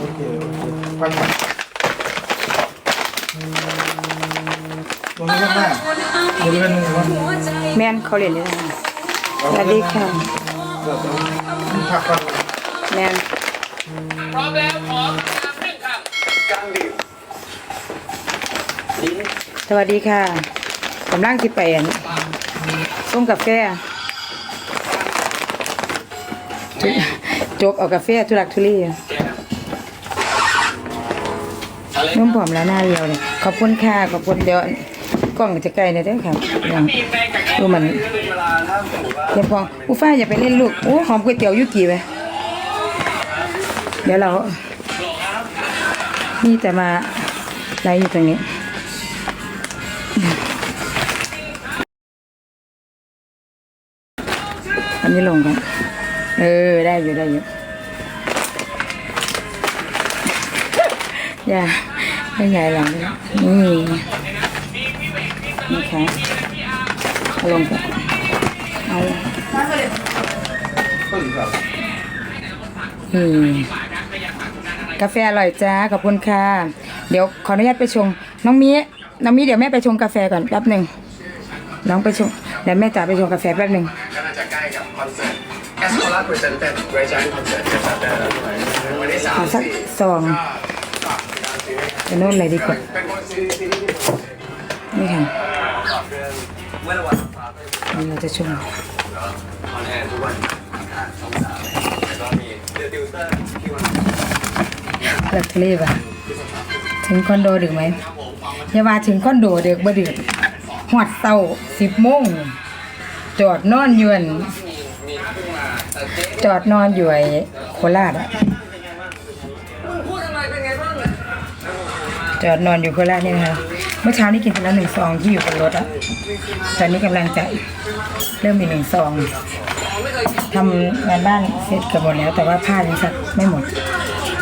โอเคโอเคฟังก่อนตรงนี้ข้างหน้าบริเวณมือมันแม่นเขาเรียนนี่นะสวัสดีค่ะเดี๋ยวจะพักก่อนแม่นพร้อมแล้วขอตามหนึ่งคำการดื่มสวัสดีค่ะกำลังที่ไปอันส่งกาแฟจกเอากาแฟทุลักทุเลแก้อะไรนุ่มผอมแล้วหน้าเรียวเลยขอบคุณค่ะขอบคุณเดี๋ยวกล้องจะไกลหนะเด้อค่ะอย่างมีแฟนกับแก้วดูมันเป็นเวลาถ้าสมมติว่าเดี๋ยวพออูฟ้าอย่าไปเล่นลูกโอ้หอมก๋วยเตี๋ยวยุกี่ไปเดี๋ยวเรา นี่แต่มาไลฟ์อยู่ตรงนี้อันนี้ลงกันเออ ได้อยู่ ได้อยู่อย่า ไม่ไงหลังนี่นี่ค่ะเอาลงกันเอาก็อยู่ครับอืมกาแฟอร่อยจ้าขอบคุณค่ะ เดี๋ยวขออนุญาตไปชง น้องมีน้องมีเดี๋ยวแม่ไปชงกาแฟก่อนแป๊บหนึ่งน้องไปชงเดี๋ยวแม่จ๋าไปชงกาแฟแป๊บหนึ่งก็น่าจะใกล้กับคอนเสิร์ตแอสโคลาพรีเซนต์เป็นเรจายคอนเสิร์ตจะจัดได้แล้วด้วยวันที่สามเอาสักสี่ซอง ไปโน่นเลยดีกว่าเป็นคนซีซีรีส์ที่ผมนี่ค่ะฝากเดือนเมื่อวันฝากไปนี่เราจะชงแอร์ทุกวันอังคารช่องสามแล้วก็มีเดอะติวเตอร์ที่วันเลิกทะเลป่ะถึงคอนโดดึกไหมอย่าว่าถึงคอนโดดึกบ่ดึกหอดเต้าสิบโมงจอดนอนอยวนมีมีขึ้นมาแต่เจ๊จอดนอนอยู่ไอ้โคราชอะ จอดนอนอยู่โคราชเนี่ยนะคะเมื่อเช้านี้กินไปแล้วหนึ่งซองที่อยู่บนรถอะตอนนี้กำลังจะเริ่มอีกหนึ่งซองทำงานบ้านเสร็จกือบหมดแล้ว แต่ว่าผ้ายังซักไม่หมด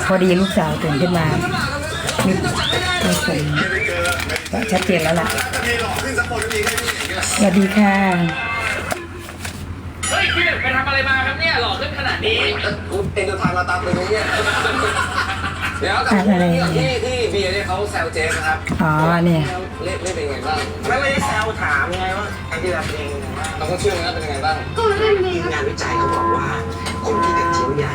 พอดีลูกสาวตื่นขึ้นมามีมีผมก็ชัดเจนแล้วล่ะสวัสดีค่ะเฮ้ยพี่ไปทำอะไรมาครับเนี่ยหล่อขึ้นขนาดนี้เองจะทายมาตามไปตรงเนี้ย เดี๋ยวกับอะไรที่ที่เบียร์เนี่ยเขาแซวเจ๊นะครับอ๋อเนี่ย เล่นเล่นเป็นไงบ้างไม่ไม่ได้แซวถามไงว่าไอ้ที่เราเองนะว่าเราก็เชื่อนะเป็นยังไงบ้างก็เล่นดีครับงานวิจัยเขาบอกว่า คนที่กระเทียวใหญ่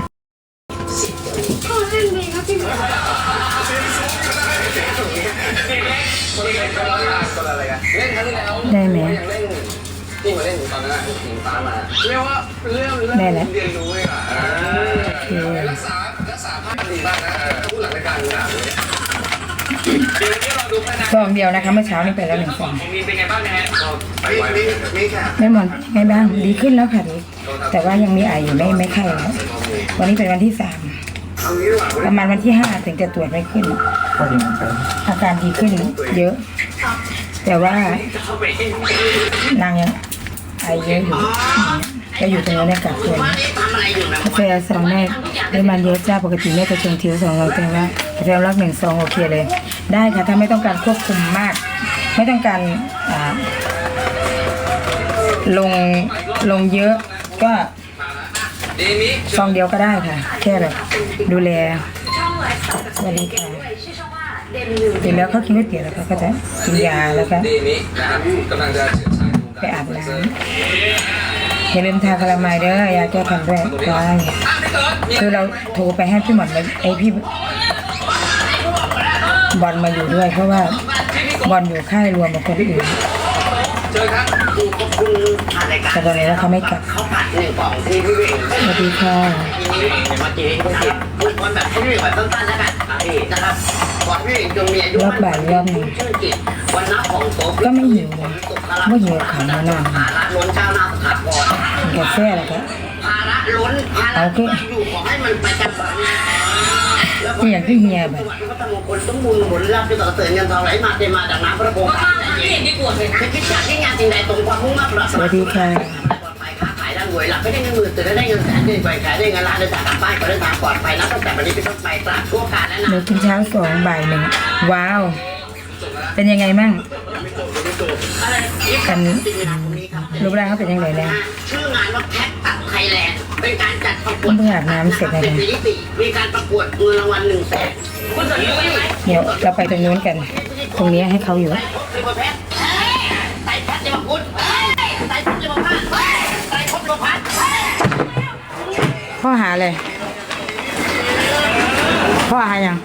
สิบจะมีก็เล่นดีครับพี่หมอคนเล่นคนละคนละอะไรกันเล่นครั้งที่แล้วได้ไหมยังเล่นที่มาเล่นอยู่ตอนนั้นอะทีมฟ้ามาเรียกว่าเรื่องเรื่องได้แล้วเรียนรู้เลยอะรักษารักษาภาพดีมากนะ ซองเดียวนะคะเมื่อเช้านี้ไปแล้วหนึ่งซองมีเป็นไงบ้างนะฮะมีมีมีแค่แม่หมอนไงบ้างดีขึ้นแล้วค่ะดีแต่ว่ายังมีไออยู่ไม่ไม่ไข้แล้ววันนี้เป็นวันที่สามเอางี้ดีกว่าประมาณวันที่ห้าถึงจะตรวจไม่ขึ้นก็อย่างนั้นไปอาการดีขึ้นเยอะ แต่ว่านางยังไอเยอะอยู่ ก็อยู่ตรงนั้นในกักตัวกาแฟซองแรกได้มันเยอะจ้าปกติแม่จะชงทีละสองเราแต่ว่ากาแฟรักหนึ่งซองโอเคเลย ได้ค่ะถ้าไม่ต้องการควบคุมมาก ไม่ต้องการลงลงเยอะก็ซองเดียวก็ได้ค่ะ แค่แบบดูแลสวัสดีค่ะตื่นแล้วเขากินก๋วยเตี๋ยวแล้วเขาก็จะกินยาแล้วก็ไปอาบน้ำ อย่าลืมทาคาราไมายเด้อยาแก้คันด้วยได้คือเราโทรไปให้พี่หมอนไอพี่บอลมาอยู่ด้วย เพราะว่าบอลอยู่ค่ายรวมกับคนอื่นแต่ตอนนี้แล้วเขาไม่กลับเขาผัดหนึ่งกล่องที่พี่เวงสวัสดีค่ะทีนี้เดี๋ยมาจ๊คุณจิตพูดวันแบบให้พี่เวงแบบสั้นๆแล้วกันอะพี่นะครับก่อนพี่เวงจนมีอายุรอบบ่ายรอบหนึ่ง ชื่อจิตวันนับของโต๊ะก็ไม่หิวนะไม่หิวขำมานานภาระล้นเจ้าหน้าสถาบันกินกาแฟแล้วก็ภาระล้นภาระเอาคืออยู่ขอให้มันไปกันแบบนี้แล้วก็ที่อย่างที่เฮียแบบวัดพระธรรมมงคลสมบูรณ์หมุนรับด้วยต่อเสริญเงินทองไหลมาเทมาดังน้ำพระโคงคาไม่เห็นที่ปวดเลยคิดอยากที่งานสิ่งใดตรงความมุ่งมั่นปรารถสนาวัสดีค่ะปลอดภัยค้าขายร่ำรวยหลับไม่ได้เงินหมื่นแต่ได้เงินแสนเดินไปขายได้เงินล้านเดินทางกลับบ้านก็เดินทางปลอดภัยนับตั้งแต่วันนี้เป็นต้นไปตราบชั่วการและหนานูนกินเช้าสองบ่ายหนึ่งว้าว เป็นยังไงมั่งอะไรอีกกันสิ่งมีนาคมนี้ครับรูปร่างเขาเป็นยังไงแล้วชื่องานว่าแพ็คตัดไทยแลนด์เป็นการจัดประกวดเพิ่งอาบน้ำเสร็จเลยเป็นนะปีที่สี่มีการประกวดเงินรางวัลหนึ่งแสนคุณสนใจไหมเดี๋ยวเราไปตรงนู้นกัน ตรงนี้ให้เขาอยู่คือประเภทเฮ้ยไต่พัดจะมาพูดเฮ้ยไต่พัดจะมาพาดเฮ้ยไต่พัดจะมาพัดเฮ้ยพ่อหาเลยพ่อหายัง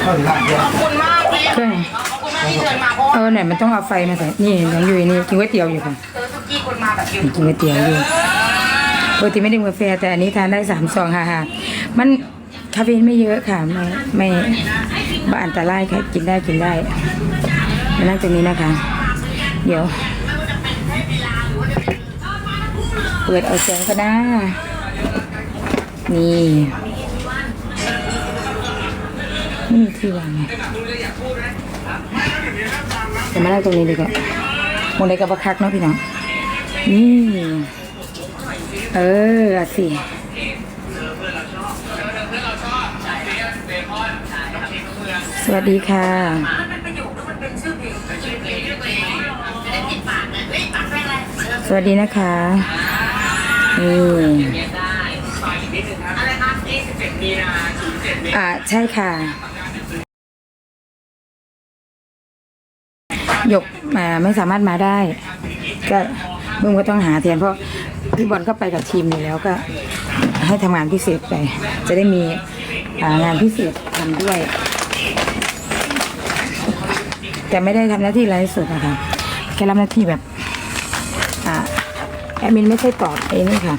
เข้าถึงร้านเดียวขอบคุณมากพี่ เครื่องขอบคุณมากที่เชิญมาเพราะว่าเออเนี่ยมันต้องเอาไฟมาใส่นี่น้องยุ้ยนี่กินก๋วยเตี๋ยวอยู่ค่ะเจอทุกที่คนมาแบบอยู่กินก๋วยเตี๋ยวอยู่ปกติไม่ดื่มกาแฟแต่อันนี้ทานได้สามซองค่ะค่ะมันคาเฟอีนไม่เยอะค่ะ ไม่ไม่บ้าอันตรายค่ะกินได้กินได้มานั่งตรงนี้นะคะ เดี๋ยว เปิดเอาเสียงก็ได้นี่ ไม่มีที่วางไงเดี๋ยวมานั่งตรงนี้ดีกว่ามองได้กับบักคักเนาะพี่น้องนี่เอออะสิสวัสดีค่ะสวัสดีนะคะนี่อ่าใช่ค่ะ หยกมาไม่สามารถมาได้ ก็มึงก็ต้องหาแทนเพราะพี่บอลก็ไปกับทีมอยู่แล้วก็ ให้ทำงานพิเศษไป จะได้มีงานพิเศษทำด้วย แต่ไม่ได้ทำหน้าที่ไลฟ์สดนะคะแค่รับหน้าที่แบบอแอดมินไม่ใช่ตอบเองนี่ค่ะ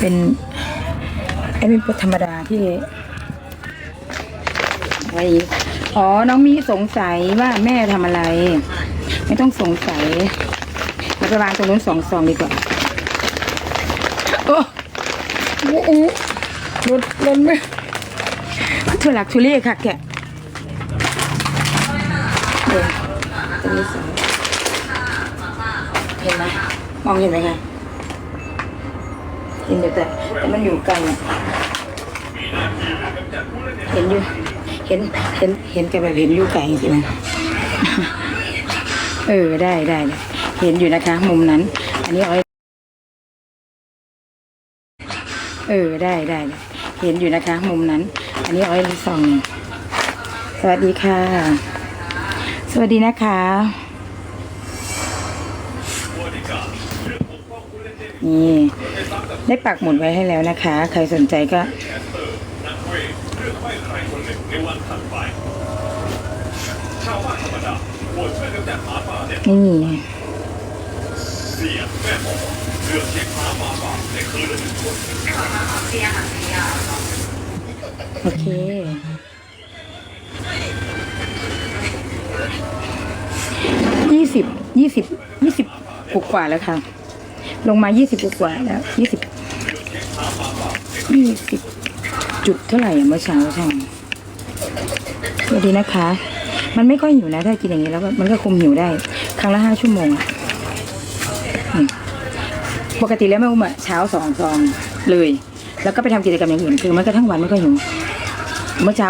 เป็นแอดมินธรรมดาที่อะไรอีกอ๋อ น้องมีสงสัยว่าแม่ทำอะไร ไม่ต้องสงสัยเราไปวางตรงนู้นสองซองดีกว่า โอ้โหรถรถไม่ทุลักทุเลค่ะแกเดี๋ยวตรงนี้สองเห็นไหมมองเห็นไหมคะเห็นอยู่แต่แต่มันอยู่ไกลอะเห็นอยู่ เห็น เห็น เห็นแต่แบบเห็นอยู่ไกลจริงๆ เออได้ได้ได้เห็นอยู่นะคะ มุมนั้น อันนี้เอาไว้เออได้ได้ได้เห็นอยู่นะคะ มุมนั้น อันนี้เอาไว้ส่อง สวัสดีค่ะ สวัสดีนะคะ นี่ ได้ปักหมุดไว้ให้แล้วนะคะ ใครสนใจก็ นี่โอเค ยี่สิบ ยี่สิบ ยี่สิบกว่าแล้วค่ะ ลงมายี่สิบกว่าแล้ว ยี่สิบ ยี่สิบจุดเท่าไหร่เมื่อเช้าช่างสวัสดีนะคะ มันไม่ค่อยหิวนะ ถ้ากินอย่างนี้แล้วมันก็คุมหิวได้ ครั้งละห้าชั่วโมงอะปกติแล้วแม่อุ้มอะเช้าสองซองเลย แล้วก็ไปทำกิจกรรมอย่างอื่นคือมันก็ทั้งวันไม่ค่อยหิวเมื่อเช้า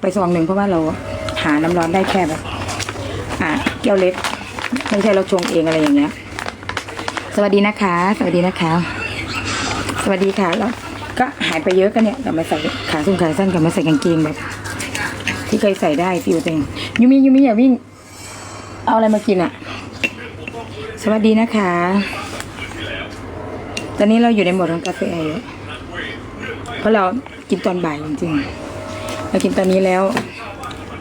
ไปซองหนึ่งเพราะว่าเราหาน้ำร้อนได้แค่แบบอ่าแก้วเล็ก ไม่ใช่เราชงเองอะไรอย่างเงี้ย สวัสดีนะคะ สวัสดีนะคะ สวัสดีค่ะแล้วก็หายไปเยอะกันเนี่ยกลับมาใส่ขาส้นขาสั้นกลับมาใส่กางเกงแบบ ที่เคยใส่ได้ฟิวเต็งยูมิยูมิอย่าวิ่ง เอาอะไรมากินอะสวัสดีนะคะ ตอนนี้เราอยู่ในโหมดของกาแฟอยู่เพราะเรากินตอนบ่ายจริงๆเรากินตอนนี้แล้ว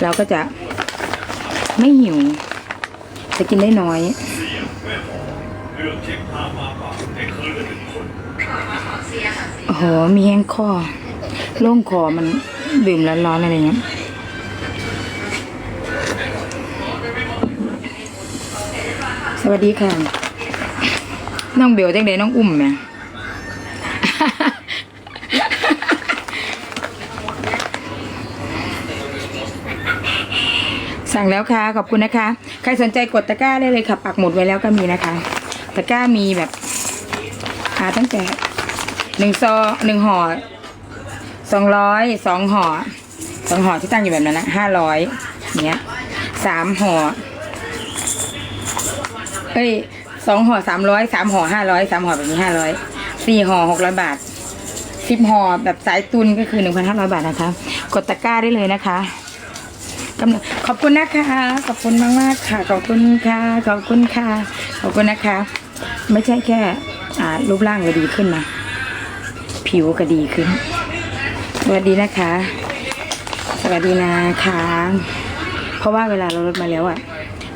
เราก็จะไม่หิว จะกินได้น้อยโอ้โหมีแห้งคอโล่งคอมันดื่มร้อนๆอะไรเงี้ย ส วัสดีค่ะ น้องเบลจังไดน้องอุ้มไหมสั่งแล้วค่ะ ขอบคุณนะคะ ใครสนใจกดตะกร้าได้เลยค่ะ ปักหมุดไว้แล้วก็มีนะคะ ตะกร้ามีแบบหาตั้งแต่หนึ่งซอหนึ่งห่อสองร้อยสองห่อสองห่อที่ตั้งอยู่แบบนั้นนะห้าร้อยเนี้ยสามห่อ เอ้ยสองห่อสามร้อยสามห่อห้าร้อยสามห่อแบบนี้ห้าร้อยสี่ห่อหกร้อยบาทสิบห่อแบบสายตุนก็คือหนึ่งพันห้าร้อยบาทนะคะ กดตะกร้าได้เลยนะคะกำลังขอบคุณนะคะขอบคุณมากมากค่ะ ขอบคุณค่ะ ขอบคุณค่ะ ขอบคุณนะคะ ไม่ใช่แค่รูปร่างก็ดีขึ้นนะผิวก็ดีขึ้น สวัสดีนะคะ สวัสดีนะคะ เพราะว่าเวลาเราลดมาแล้วอะ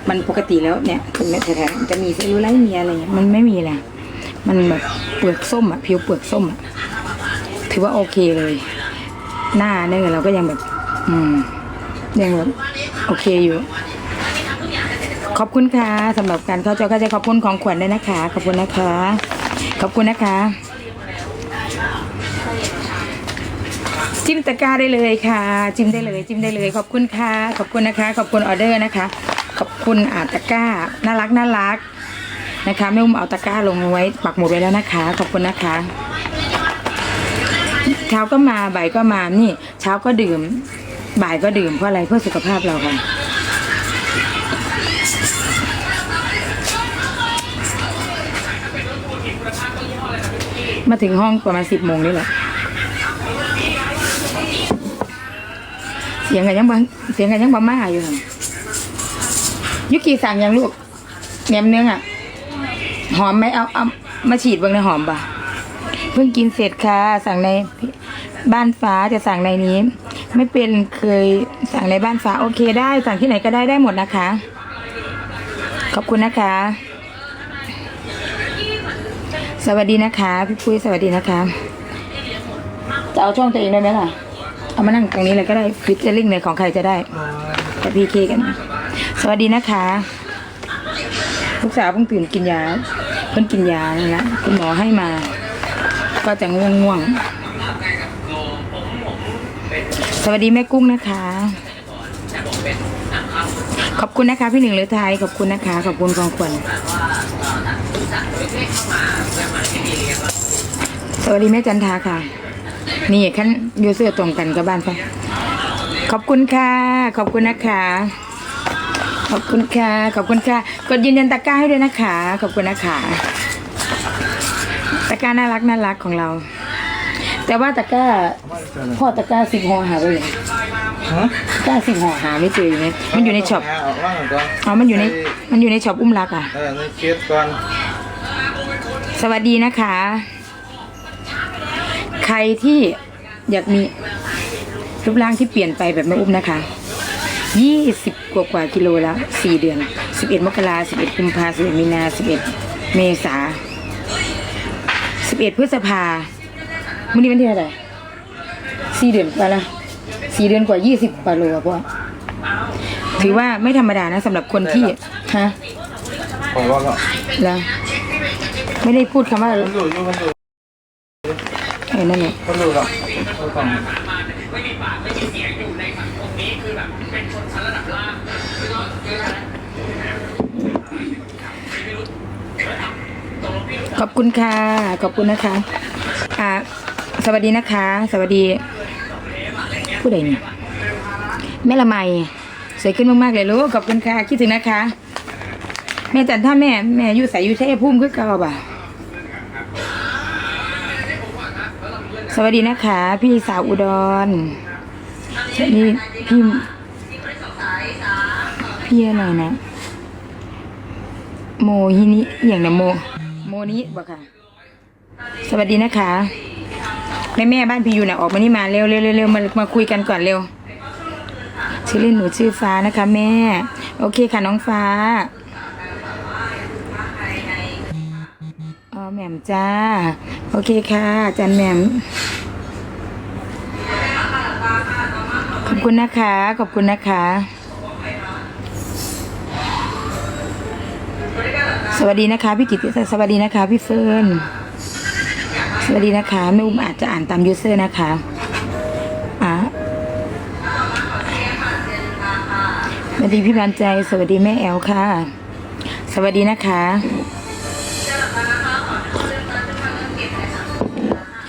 มันปกติแล้วเนี่ยตรงเนี้ยแถวๆจะมีเซลลูไลท์มีอะไรเงี้ยมันไม่มีแหละมันแบบเปลือกส้มอะผิวเปลือกส้มอะถือว่าโอเคเลย หน้าเนี่ยเราก็ยังแบบ อืมยังแบบโอเคอยู่ ขอบคุณค่ะสำหรับการเข้าใจเข้าใจขอบคุณของขวัญด้วยนะคะ ขอบคุณนะคะ ขอบคุณนะคะจิ้มตะกร้าได้เลยค่ะ จิ้มได้เลย จิ้มได้เลย ขอบคุณค่ะ ขอบคุณนะคะ ขอบคุณออเดอร์นะคะ อบคุณอาตะก้า น่ารักน่ารักนะคะแม่อุ้มเอาตะก้าลงไว้ปักหมุดไว้แล้วนะคะ ขอบคุณนะคะ เช้าก็มาบ่ายก็มานี่ เช้าก็ดื่ม บ่ายก็ดื่มเพราะอะไรเพื่อสุขภาพเราค่ะมาถึงห้องประมาณสิบโมงนี่แหละ เสียงกันยังบังเสียงกันยังบัมาอยู่ค่ะ ยุกีสั่งยังลูกแหนมเนื้ออะ หอมไหมเอาเอามาฉีดเบางในหอมปะเพิ่งกินเสร็จค่ะ สั่งในบ้านฟ้าจะสั่งในนี้ ไม่เป็นเคยสั่งในบ้านฟ้าโอเคได้ สั่งที่ไหนก็ได้ได้หมดนะคะ ขอบคุณนะคะ สวัสดีนะคะพี่ปุ้ยสวัสดีนะคะ จะเอาช่องตัวเองได้ไหมล่ะ เอามานั่งตรงนี้เลยก็ได้ฟิชเชอร์ลิงในของใครจะได้กับพีเคกันนะ สวัสดีนะคะลูกสาวเพิ่งตื่นกินยา เพิ่งกินยานั่นะคุณหมอให้มา ก็จะง่วงง่วงสวัสดีแม่กุ้งนะคะ ขอบคุณนะคะพี่หนึ่งหรือไทยขอบคุณนะคะ ขอบคุณกองขวัญสวัสดีแม่จันทาค่ะ นี่ขั้นยูเซอร์ตรงกันกับบ้านไปขอบคุณค่ะ ขอบคุณนะคะ ขอบคุณค่ะ ขอบคุณค่ะ กดยืนยันตะกร้าให้ด้วยนะคะ ขอบคุณนะคะตะกร้าน่ารักน่ารักของเรา แต่ว่าตะกร้าพ่อตะกร้าสิบห่อหาไปเลยฮะตะกร้าสิบห่อหาไม่เจออยู่ไหมมันอยู่ในช็อปเาออกล่างก่อนอ๋อมันอยู่ในมันอยู่ในช็อปอุ้มรักอะเออในเคสก่อนสวัสดีนะคะ ใครที่อยากมีรูปร่างที่เปลี่ยนไปแบบแม่อุ้มนะคะ ยี่สิบกว่ากว่ากิโลแล้วสี่เดือนสิบเอ็ดมกราสิบเอ็ดกุมภาสิบเอ็ดมีนาสิบเอ็ดเมษาสิบเอ็ดพฤษภามื่อนี้วันที่เท่าไหร่สี่เดือนกว่าละสี่เดือนกว่ายี่สิบกว่าโลอะพ่อถือว่าไม่ธรรมดานะสำหรับคนที่ฮะขอรอดแล้วแล้วไม่ได้พูดคำว่ามันดูอยู่มันดูเออนั่นแหละ มันดูแล้วเราต้อง ขอบคุณค่ะ ขอบคุณนะคะ อ่า สวัสดีนะคะ สวัสดีผู้ใดเนี่ยแม่ละไมสวยขึ้นมากๆเลยลูกขอบคุณค่ะคิดถึงนะคะ แม่จันท่าแม่แม่อยู่ใส่อยู่เทพพุ่มคือเก่าบ่ะสวัสดีนะคะ พี่สาวอุดรนี่พี่พี่อะไรนะ โมฮินิอย่างนะโม มนิบอกค่ะ สวัสดีนะคะ แม่แม่บ้านพี่อยู่นะออกมานี่มาเร็วเร็วเร็วมามาคุยกันก่อนเร็ว ชื่อเล่นหนูชื่อฟ้านะคะ แม่ โอเคค่ะน้องฟ้าอ๋อแหม่มจ้า โอเคค่ะจันแหม่มขอบคุณนะคะ ขอบคุณนะคะ วัสดีนะคะพี่กิตติสวัสดีนะคะพี่เฟิร์นสวัสดีนะคะแม่อุ้มอาจจะอ่านตามยูเซอร์นะคะอะสวัสดีพี่บานใจสวัสดีแม่แอลค่ะ สวัสดีนะคะ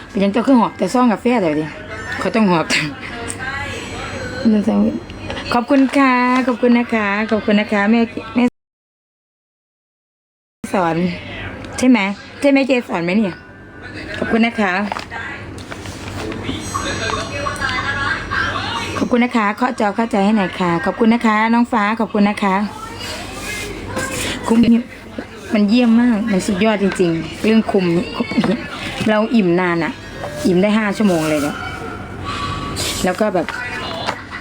เป็นยังเจ้าเครื่องหอบแต่ซ่องกาแฟเลยดิเขาต้องหอบขอบคุณค่ะขอบคุณนะคะ ขอบคุณนะคะแม่แม่ สอนใช่ไหมใช่ไหมเจสอนไหมเนี่ย ขอบคุณนะคะ ขอบคุณนะคะเคาะจอเข้าใจให้หน่อยค่ะ ขอบคุณนะคะ น้องฟ้าขอบคุณนะคะคุ้มมันเยี่ยมมาก มันสุดยอดจริง ๆ เรื่องคุม เราอิ่มนานอะอิ่มได้ห้าชั่วโมงเลยเนี่ยแล้วก็แบบ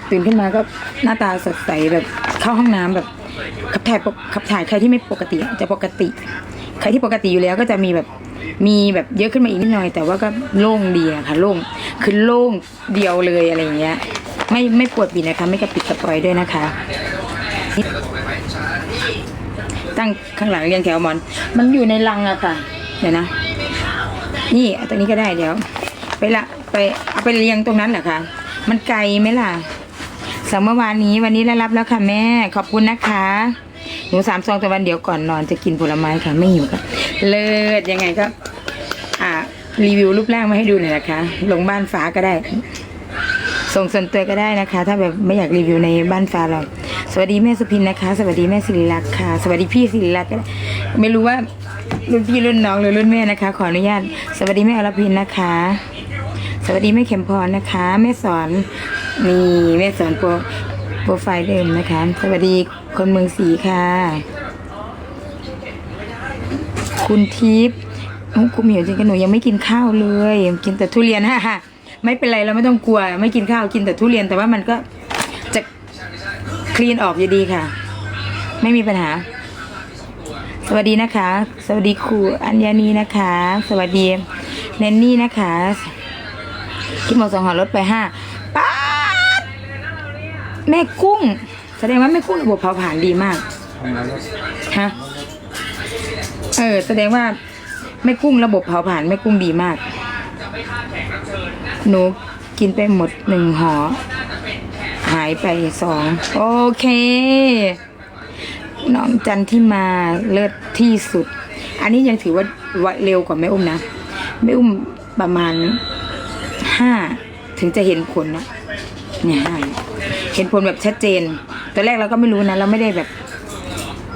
ตื่นขึ้นมาก็หน้าตาสดใสแบบเข้าห้องน้ำแบบ ถ่ายปกขับถ่ายใครที่ไม่ปกติจะปกติ ใครที่ปกติอยู่แล้วก็จะมีแบบมีแบบเยอะขึ้นมาอีกนิดหน่อย แต่ว่าก็โล่งดีอะค่ะโล่งคือโล่งเดียวเลยอะไรอย่างเงี้ย ไม่ไม่ปวดบีนะคะ ไม่กระปิดกระปอยด้วยนะคะ ตั้งข้างหลังเรียงแถวหมอน มันอยู่ในรังอะค่ะ เดี๋ยวนะ นี่เอาตรงนี้ก็ได้เดี๋ยว ไปละไปเอาไปเรียงตรงนั้นเหรอคะมันไกลไหมล่ะ สำเมื่อวานนี้วันนี้ได้รับแล้วค่ะแม่ ขอบคุณนะคะหนูสามซองแต่วันเดี๋ยวก่อนนอนจะกินผลไม้ค่ะ ไม่หิวค่ะ เลิศยังไงก็อ่ารีวิวรูปร่างมาให้ดูหน่อยนะคะ ลงบ้านฟ้าก็ได้ ส่งส่วนตัวก็ได้นะคะ ถ้าแบบไม่อยากรีวิวในบ้านฟ้าเราสวัสดีแม่สุพินนะคะ สวัสดีแม่สิริรักษ์ค่ะ สวัสดีพี่สิริรักษ์ก็ได้ไม่รู้ว่ารุ่นพี่รุ่นน้องหรือรุ่นแม่นะคะ ขออนุญาต สวัสดีแม่อรพินนะคะ สวัสดีแม่เข็มพรนะคะแม่สอน นี่แม่สอนโปรโปรไฟล์เดิมนะคะ สวัสดีคนเมืองศรีค่ะ คุณทิพย์โอ้คุณเหมียวจริงๆหนูยังไม่กินข้าวเลยกินแต่ทุเรียนฮ่าฮ่าไม่เป็นไรเราไม่ต้องกลัว ไม่กินข้าวกินแต่ทุเรียนแต่ว่ามันก็จะคลีนออกอยู่ดีค่ะ ไม่มีปัญหา สวัสดีนะคะ สวัสดีครูอัญญานีนะคะ สวัสดีเนนนี่นะคะคิดหมอสองหอรถไปห้า แม่กุ้ง แสดงว่าแม่กุ้งระบบเผาผลาญดีมากทำงานแล้วฮะเออ แสดงว่าแม่กุ้งระบบเผาผลาญแม่กุ้งดีมาก หนูกินไปหมดหนึ่งหอ หายไปสอง โอเค น้องจันที่มาเลิศที่สุด อันนี้ยังถือว่าเร็วกว่าแม่อุ้มนะ แม่อุ้มประมาณห้าถึงจะเห็นผลนะเนี่ยห้า เห็นผลแบบชัดเจนตอนแรกเราก็ไม่รู้นะ เราไม่ได้แบบ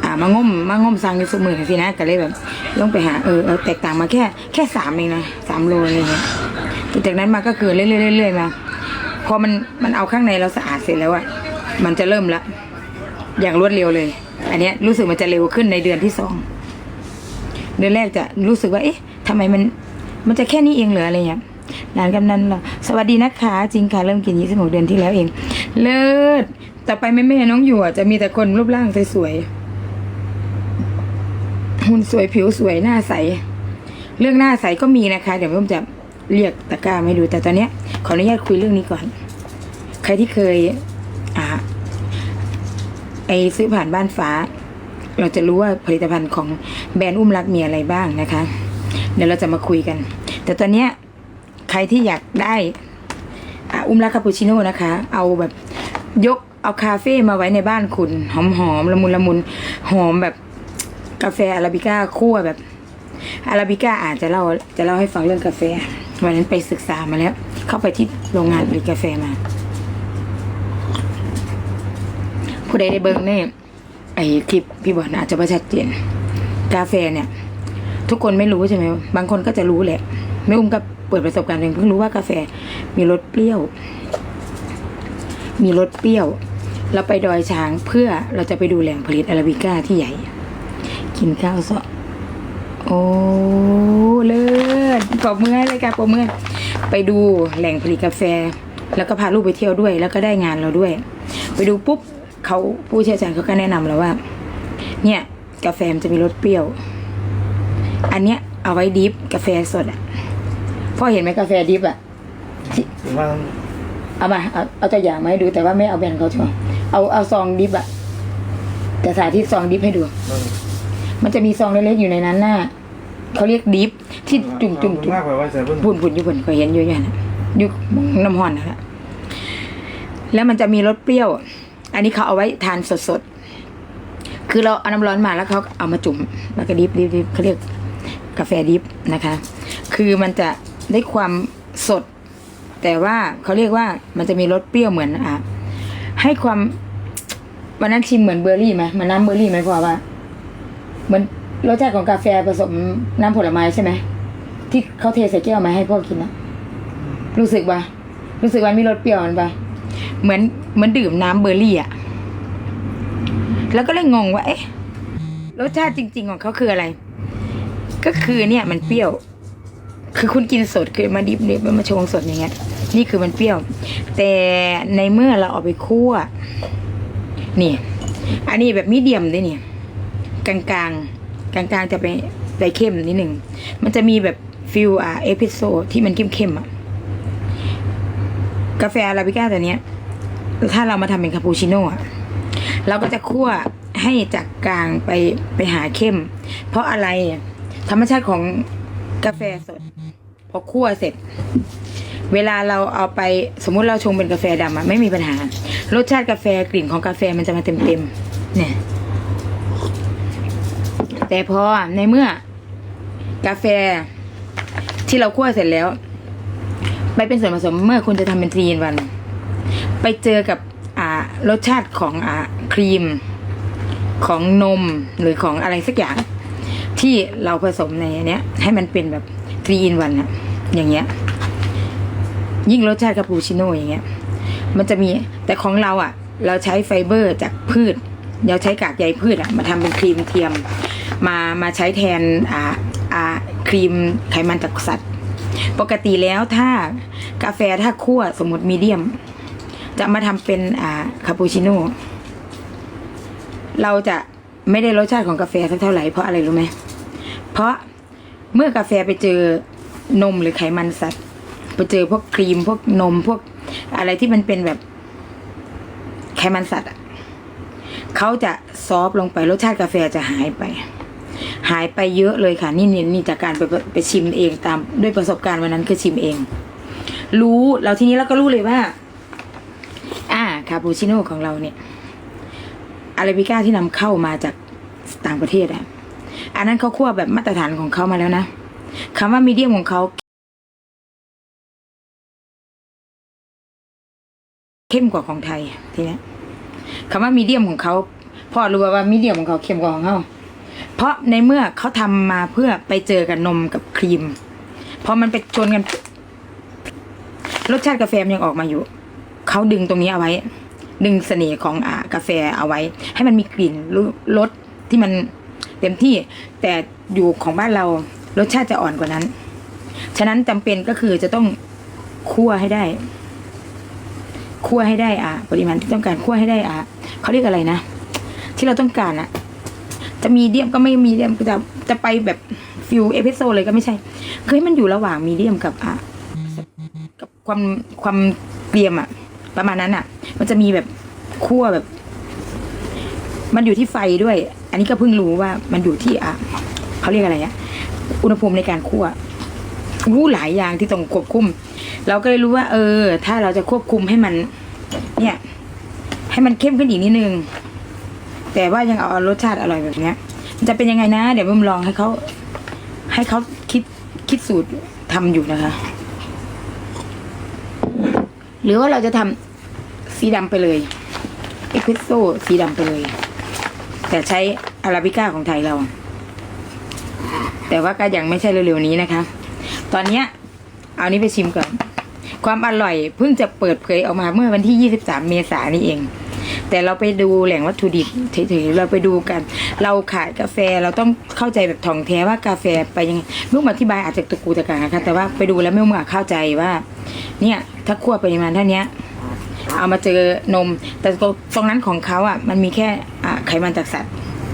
อ่ามางมมางมสั่งในสมือสินะก็เลยแบบลงไปหาเออเออแตกต่างมาแค่แค่สามเองนะสามโลอะไรเงี้ยแต่จากนั้นมาก็คือเรื่อยๆเรื่อยๆมาพอมันมันเอาข้างในเราสะอาดเสร็จแล้วอะมันจะเริ่มละอย่างรวดเร็วเลย อันเนี้ยรู้สึกมันจะเร็วขึ้นในเดือนที่สองเดือนแรกจะรู้สึกว่า เอ๊ะทำไมมัน มันจะแค่นี้เองเหรออะไรเงี้ยหลานกำนันเรอสวัสดีนะคะ จริงค่ะ เริ่มกินยี่สิบหกเดือนที่แล้วเอง เลิศต่อไปแม่แม่น้องอยู่จะมีแต่คนรูปร่างสวยๆหุ่นสวยผิวสวยหน้าใส เรื่องหน้าใสก็มีนะคะ เดี๋ยวผมจะเรียกตะกร้ามาให้ดู แต่ตอนเนี้ย ขออนุญาตคุยเรื่องนี้ก่อน ใครที่เคย อ่า ไอซื้อผ่านบ้านฟ้า เราจะรู้ว่าผลิตภัณฑ์ของแบรนด์อุ้มรักมีอะไรบ้างนะคะ เดี๋ยวเราจะมาคุยกัน แต่ตอนเนี้ย ใครที่อยากได้ อุ้มรักคาปูชิโน่นะคะ เอาแบบยกเอาคาเฟ่มาไว้ในบ้านคุณ หอมหอมๆละมุนละมุนหอมแบบกาแฟอาราบิก้าคั่วแบบอาราบิก้าอาจจะเล่าจะเล่าให้ฟังเรื่องกาแฟ วันนั้นไปศึกษามาแล้ว เข้าไปที่โรงงานผลิตกาแฟมา ผู้ใดได้เบิ้งเนี่ยไอคลิปพี่บอกนะอาจจะไม่ชัดเจน กาแฟเนี่ย ทุกคนไม่รู้ใช่ไหมบางคนก็จะรู้แหละ ไม่อุ้มก็ เปิดประสบการณ์เองเพิ่งรู้ว่ากาแฟมีรสเปรี้ยว มีรสเปรี้ยวเราไปดอยช้างเพื่อเราจะไปดูแหล่งผลิตอาราบิก้าที่ใหญ่ กินข้าวซะโอ้เลิศปรบมือให้เลยค่ะปรบมือไปดูแหล่งผลิตกาแฟ แล้วก็พาลูกไปเที่ยวด้วย แล้วก็ได้งานเราด้วย ไปดูปุ๊บเขาผู้เชี่ยวชาญเขาก็แนะนำเราว่า เนี่ย กาแฟมันจะมีรสเปรี้ยว อันเนี้ยเอาไว้ดิฟกาแฟสดอะ พ่อเห็นไหมกาแฟดิฟอะผมว่าเอามาเอาเอาตัวอย่างมาให้ดูแต่ว่าไม่เอาแบรนด์เขาใช่ไหมเอาเอาซองดิฟอะแต่สาธิตซองดิฟให้ดูมันจะมีซองเล็กๆอยู่ในนั้นน่ะเขาเรียกดิฟที่จุ่มจุ่มจุ่มมากกว่าไว้ใส่เพิ่นพุ่นพุ่นอยู่พุ่นก็เห็นอยู่อย่างนั้นอยู่น้ำห่อนนะแล้วมันจะมีรสเปรี้ยว อันนี้เขาเอาไว้ทานสดๆ คือเราเอาน้ำร้อนมาแล้วเขาเอามาจุ่มแล้วก็ดิฟดิฟดิฟเขาเรียกกาแฟดิฟนะคะ คือมันจะ ได้ความสด แต่ว่าเขาเรียกว่ามันจะมีรสเปรี้ยวเหมือนอะให้ความวันนั้นชิมเหมือนเบอร์รี่ไหมมันน้ำเบอร์รี่ไหมพ่อว่าเหมือนรสชาติของกาแฟผสมน้ำผลไม้ใช่ไหมที่เขาเทใส่แก้วมาให้พ่อกินนะรู้สึกปะรู้สึกว่ามีรสเปรี้ยวมันปะเหมือนเหมือนดื่มน้ำเบอร์รี่อะแล้วก็เลยงงว่าเอ๊ะรสชาติจริง ๆ ของเขาคืออะไร ก็คือเนี่ยมันเปรี้ยว คือคุณกินสดคือมาดิบดิบมาชงสดอย่างเงี้ย นี่คือมันเปรี้ยว แต่ในเมื่อเราเอาไปคั่วนี่ อันนี้แบบมีเดียมด้วยเนี่ยกลางกลางๆกลางกลางๆจะไปไปเข้มนิดหนึ่งมันจะมีแบบฟิลอะเอพิโซที่มันเข้มเข้มอะกาแฟอาราบิก้าตัวเนี้ย ถ้าเรามาทำเป็นคาปูชิโน่อะเราก็จะคั่วให้จากกลางไปไปหาเข้ม เพราะอะไรธรรมชาติของกาแฟสด อคั่วเสร็จ เวลาเราเอาไปสมมุติเราชงเป็นกาแฟดำอะไม่มีปัญหา รสชาติกาแฟกลิ่นของกาแฟมันจะมาเต็มๆเนี่ย แต่พอในเมื่อกาแฟที่เราคั่วเสร็จแล้ว ไปเป็นส่วนผสมเมื่อคุณจะทำเป็นทรีนวัน ไปเจอกับอ่ารสชาติของอ่าครีมของนมหรือของอะไรสักอย่าง ที่เราผสมในเนี้ย ให้มันเป็นแบบทรีนวันอะ อย่างเงี้ย ยิ่งรสชาติคาปูชิโน่อย่างเงี้ย มันจะมีแต่ของเราอะ เราใช้ไฟเบอร์จากพืช เราใช้กากใยพืชอะ มาทำเป็นครีมเทียม มามาใช้แทนอ่าอ่าครีมไขมันจากสัตว์ ปกติแล้วถ้ากาแฟถ้าคั่วสมมติมีเดียม จะมาทำเป็นอ่าคาปูชิโน่เราจะไม่ได้รสชาติของกาแฟสักเท่าไหร่เพราะอะไรรู้ไหม เพราะเมื่อกาแฟไปเจอ นมหรือไขมันสัตว์ไปเจอพวกครีมพวกนมพวกอะไรที่มันเป็นแบบไขมันสัตว์อะเขาจะซอฟลงไปรสชาติกาแฟจะหายไป หายไปเยอะเลยค่ะ นี่นี่นี่จากการไปไปชิมเองตามด้วยประสบการณ์วันนั้นคือชิมเอง รู้เราทีนี้เราก็รู้เลยว่า อ่าคาปูชิโน่ของเราเนี่ยอาราบิก้าที่นำเข้ามาจากต่างประเทศอะอันนั้นเขาคั่วแบบมาตรฐานของเขามาแล้วนะ คำว่ามีเดียมของเขาเข้มกว่าของไทยทีนี้คำว่ามีเดียมของเขาพ่อรู้ว่ามีเดียมของเขาเข้มกว่าของเขาเพราะในเมื่อเขาทำมาเพื่อไปเจอกับนมกับครีมพอมันไปชนกัน รสชาติกาแฟมันยังออกมาอยู่ เขาดึงตรงนี้เอาไว้ ดึงเสน่ห์ของอ่ากาแฟเอาไว้ ให้มันมีกลิ่นรสที่มันเต็มที่แต่อยู่ของบ้านเรา รสชาติจะอ่อนกว่านั้น ฉะนั้นจำเป็นก็คือจะต้องคั่วให้ได้ คั่วให้ได้อะ ปริมาณที่ต้องการคั่วให้ได้อะเขาเรียกอะไรนะ ที่เราต้องการอะ จะมีเดียมก็ไม่มีเดียมจะจะไปแบบฟิวเอพิโซเลยก็ไม่ใช่ คือให้มันอยู่ระหว่างมีเดียมกับอะกับความความเกรียมอะ ประมาณนั้นอะ มันจะมีแบบคั่วแบบ มันอยู่ที่ไฟด้วย อันนี้ก็เพิ่งรู้ว่ามันอยู่ที่อะเขาเรียกอะไรอะ อุณหภูมิในการคั่วรู้หลายอย่างที่ต้องควบคุม เราก็เลยรู้ว่า เออ ถ้าเราจะควบคุมให้มัน เนี่ย ให้มันเข้มขึ้นอีกนิดนึง แต่ว่ายังเอารสชาติอร่อยแบบเนี้ยมันจะเป็นยังไงนะ เดี๋ยวมึงลองให้เขาให้เขาคิดคิดสูตรทำอยู่นะคะ หรือว่าเราจะทำสีดำไปเลยเอสเพรสโซ่สีดำไปเลย แต่ใช้อาราบิก้าของไทยเรา แต่ว่าก็ยังไม่ใช่เร็วๆนี้นะคะ ตอนเนี้ยเอานี้ไปชิมก่อน ความอร่อยเพิ่งจะเปิดเผยออกมาเมื่อวันที่ 23 เมษายนนี้เอง แต่เราไปดูแหล่งวัตถุดิบเฉยๆเราไปดูกัน เราขายกาแฟเราต้องเข้าใจแบบท่องแท้ว่ากาแฟไปยังไงเมื่อมาอธิบายอาจจะตะกูตะกางนะคะแต่ว่าไปดูแล้วเมื่อมาเข้าใจว่า เนี่ยถ้าคั่วปริมาณเท่านี้เอามาเจอนม แต่ตรงนั้นของเขาอะมันมีแค่ไขมันจากสัตว์